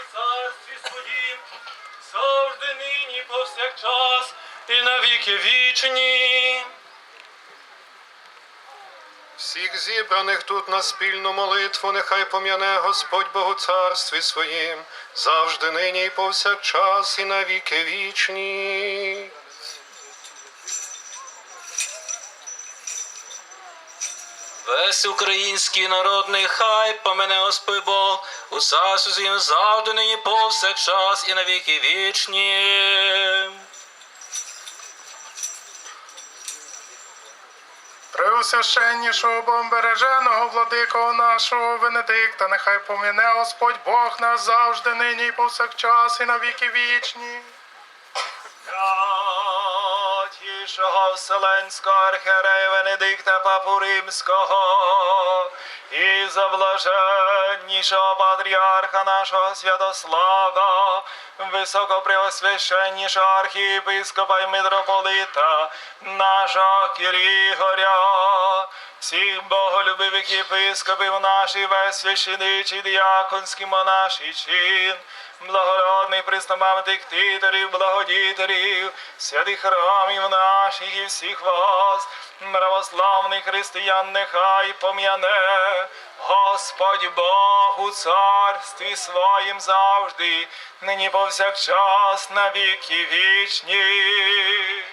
у царстві своїм, завжди нині повсякчас і навіки вічні. Всіх зібраних тут на спільну молитву, нехай пом'яне Господь Богу царстві своїм, завжди нині і повсякчас, і навіки вічні. Весь український народ нехай помине Господь Бог, у своїм завжди нині повсякчас і навіки вічні. Преосвященнішого бомбереженого владикого нашого Венедикта, нехай поміне Господь Бог нас завжди, нині і повсякчас, і навіки вічні. Святішого Вселенського архієрея Венедикта Папу Римського і заблаженнішого патріарха нашого Святослава, високопреосвященнішого архієпископа і митрополита нашого Кирігоря, всіх боголюбивих єпископів наших, весь священичий, діяконський монаший чин, благородний приснамамитих титорів, благодітерів, святих храмів наших і всіх вас, православних християн, нехай пом'яне, Господь Бог у царстві своїм завжди, нині повсякчас на віки вічні.